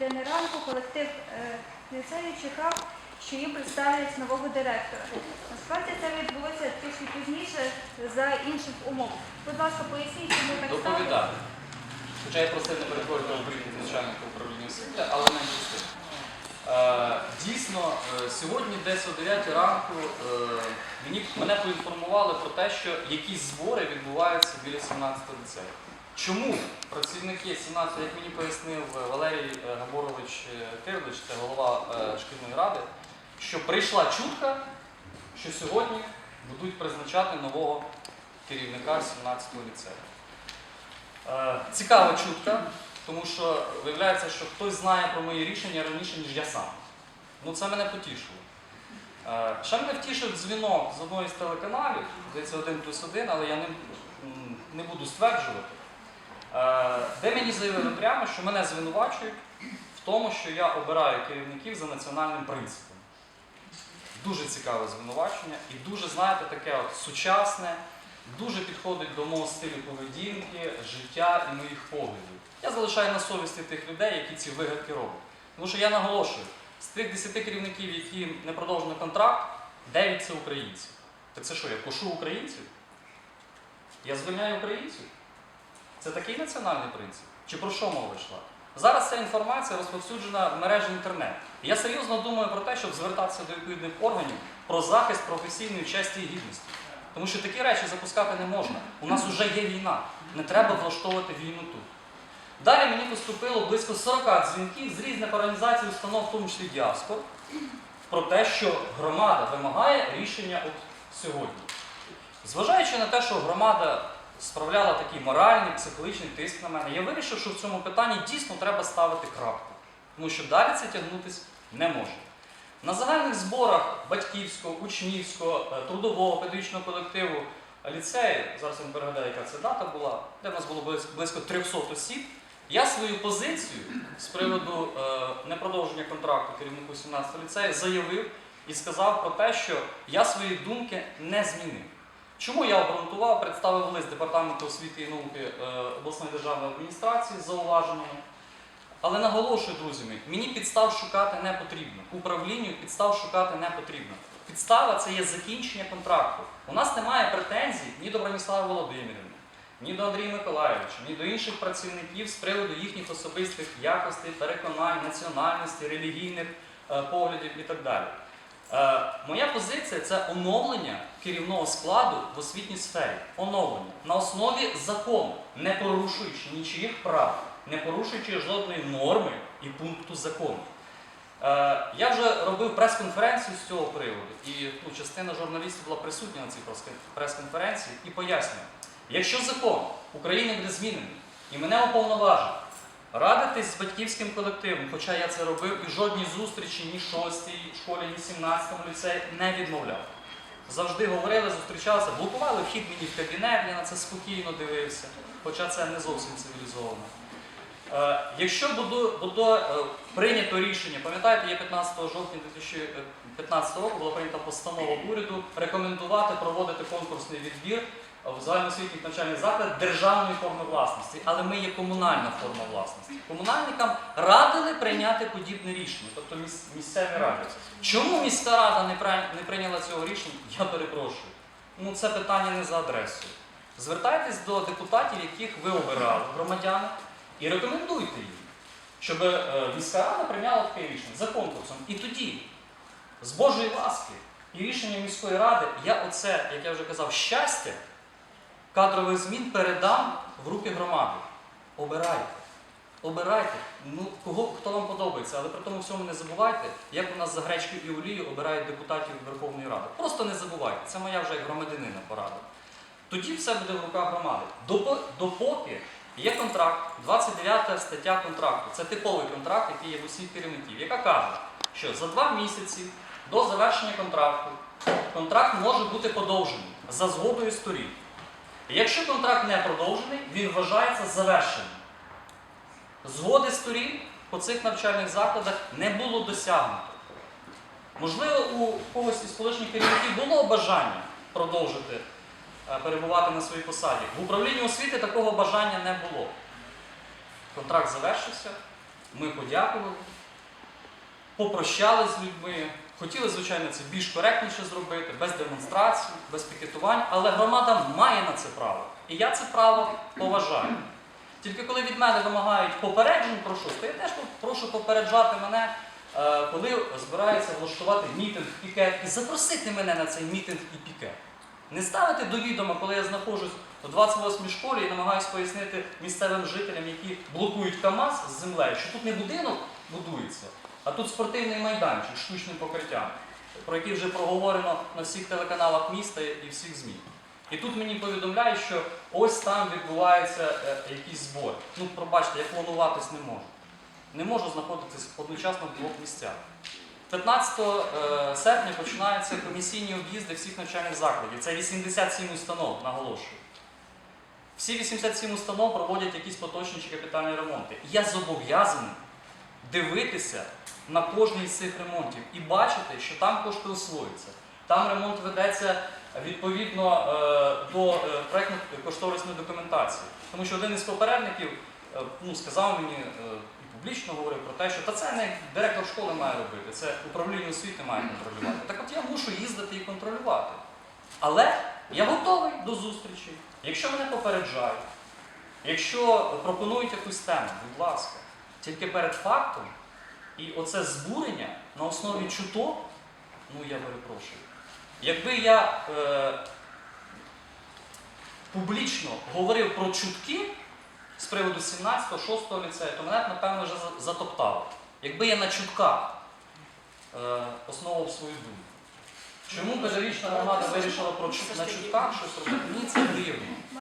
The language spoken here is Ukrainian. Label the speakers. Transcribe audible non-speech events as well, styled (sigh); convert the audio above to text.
Speaker 1: години ранку колектив е, ліцею чекав, що їм представлять нового директора. Насправді це відбулося трішки пізніше за інших умов. Будь ласка, поясніть, чому так сталося.
Speaker 2: Доповідати. Хоча я просив не переходити в брифінг начальника управління освіти, але менше з тим. Е, Дійсно, е, сьогодні десь о 9 ранку е, мені, мене поінформували про те, що якісь збори відбуваються біля 17 ліцею. Чому працівники 17, як мені пояснив Валерій е, Габорович е, Тирлич, це голова е, шкільної ради, що прийшла чутка, що сьогодні будуть призначати нового керівника 17 ліцею. Е, Цікава чутка, тому що виявляється, що хтось знає про мої рішення раніше, ніж я сам. Ну це мене потішило. Е, Ще мене втішив дзвінок з одного з телеканалів, здається, 1 плюс 1, але я не, не буду стверджувати, е, де мені заявили прямо, що мене звинувачують в тому, що я обираю керівників за національним принципом. Дуже цікаве звинувачення і дуже, знаєте, таке от сучасне, дуже підходить до мого стилю поведінки, життя і моїх поглядів. Я залишаю на совісті тих людей, які ці вигадки роблять. Тому що я наголошую, з тих 10 керівників, які не продовжено контракт, 9 це українці. Так це що, я кошу українців? Я звільняю українців? Це такий національний принцип? Чи про що мова йшла? Зараз ця інформація розповсюджена в мережі інтернет. Я серйозно думаю про те, щоб звертатися до відповідних органів про захист професійної честі і гідності. Тому що такі речі запускати не можна. У нас вже є війна. Не треба влаштовувати війну тут. Далі мені поступило близько 40 дзвінків з різних організацій, установ, в тому числі діаспор, про те, що громада вимагає рішення от сьогодні. Зважаючи на те, що громада справляла такий моральний, психологічний тиск на мене, я вирішив, що в цьому питанні дійсно треба ставити крапку. Тому що далі це тягнутися не може. На загальних зборах батьківського, учнівського, е, трудового, педагогічного колективу ліцею, зараз я не пригадаю, яка це дата була, де в нас було близько, близько 300 осіб, я свою позицію з приводу е, непродовження контракту керівнику 17 ліцею заявив і сказав про те, що я свої думки не змінив. Чому я обґрунтував, представив лист Департаменту освіти і науки е, обласної державної адміністрації з зауваженнями. Але наголошую, друзі мої, мені підстав шукати не потрібно. Управлінню підстав шукати не потрібно. Підстава це є закінчення контракту. У нас немає претензій ні до Броніслави Володимирівни, ні до Андрія Миколайовича, ні до інших працівників з приводу їхніх особистих якостей, переконань, національності, релігійних е, поглядів і так далі. Е, моя позиція це оновлення керівного складу в освітній сфері. Оновлення на основі закону, не порушуючи нічиїх прав, не порушуючи жодної норми і пункту закону. Е, я вже робив прес-конференцію з цього приводу, і ну, частина журналістів була присутня на цій прес- прес-конференції і пояснюю, якщо закон України буде змінений і мене уповноважить радитись з батьківським колективом, хоча я це робив і жодній зустрічі ні в 6 школі, ні в 17 ліцеї не відмовляв. Завжди говорили, зустрічалися, блокували вхід мені в кабінет, я на це спокійно дивився, хоча це не зовсім цивілізовано. Е, Якщо буде, е, прийнято рішення, пам'ятаєте, є 15 жовтня 2015 року була прийнята постанова уряду рекомендувати проводити конкурсний відбір в загальноосвітніх навчальних закладах державної форми власності, але ми є комунальна форма власності. Комунальникам радили прийняти подібне рішення, тобто місцеві ради. Чому міська рада не прийняла цього рішення? (laughs) Я перепрошую. Ну це питання не за адресою. Звертайтесь до депутатів, яких ви обирали, громадяни, і рекомендуйте їм, щоб е, міська рада прийняла таке рішення за конкурсом. І тоді, з Божої ласки і рішення міської ради, я оце, як я вже казав, щастя кадрових змін передам в руки громади. Обирайте. Обирайте. Ну, кого, хто вам подобається, але при тому всьому не забувайте, як у нас за гречку і олію обирають депутатів Верховної Ради. Просто не забувайте. Це моя вже як громадянина порада. Тоді все буде в руках громади. Допоки є контракт, 29 стаття контракту. Це типовий контракт, який є в усіх керівників, яка каже, що за два місяці до завершення контракту контракт може бути подовжений за згодою сторін. Якщо контракт не продовжений, він вважається завершеним. Згоди сторін по цих навчальних закладах не було досягнуто. Можливо, у когось із колишніх керівників було бажання продовжити перебувати на своїй посаді. В управлінні освіти такого бажання не було. Контракт завершився, Ми подякували, попрощались з людьми. Хотіли, звичайно, це більш коректніше зробити, без демонстрацій, без пікетувань, але громада має на це право. І я це право поважаю. Тільки коли від мене вимагають попереджень про щось, то я теж прошу попереджати мене, е, коли збираються влаштувати мітинг, пікет, і запросити мене на цей мітинг і пікет. Не ставити до відома, коли я знаходжусь у 28-й школі і намагаюся пояснити місцевим жителям, які блокують КАМАЗ з землею, що тут не будинок будується, а тут спортивний майданчик з штучним покриттям, про який вже проговорено на всіх телеканалах міста і всіх ЗМІ. І тут мені повідомляють, що ось там відбувається е, якийсь збор. Ну, пробачте, я плануватись не можу. Не можу знаходитись одночасно в двох місцях. 15 е, серпня починаються комісійні об'їзди всіх навчальних закладів. Це 87 установ, наголошую. Всі 87 установ проводять якісь поточні чи капітальні ремонти. Я зобов'язаний дивитися на кожний з цих ремонтів і бачити, що там кошти освоюються. Там ремонт ведеться відповідно е, до е, проєктно-кошторисної документації. Тому що один із попередників ну, сказав мені публічно говорив про те, що та це не директор школи має робити, це управління освіти має контролювати. Так от я мушу їздити і контролювати. Але я готовий до зустрічі. Якщо мене попереджають, якщо пропонують якусь тему, будь ласка, тільки перед фактом, і оце збурення на основі чуток, ну я перепрошую. Якби я е, публічно говорив про чутки приводу 17-го, 6-го ліцею, то мене б, напевно, вже затоптало. Якби я на чутках е, основував свою думку. Чому безрічна громада вирішила про на чутках щось робити? Мені це дивно.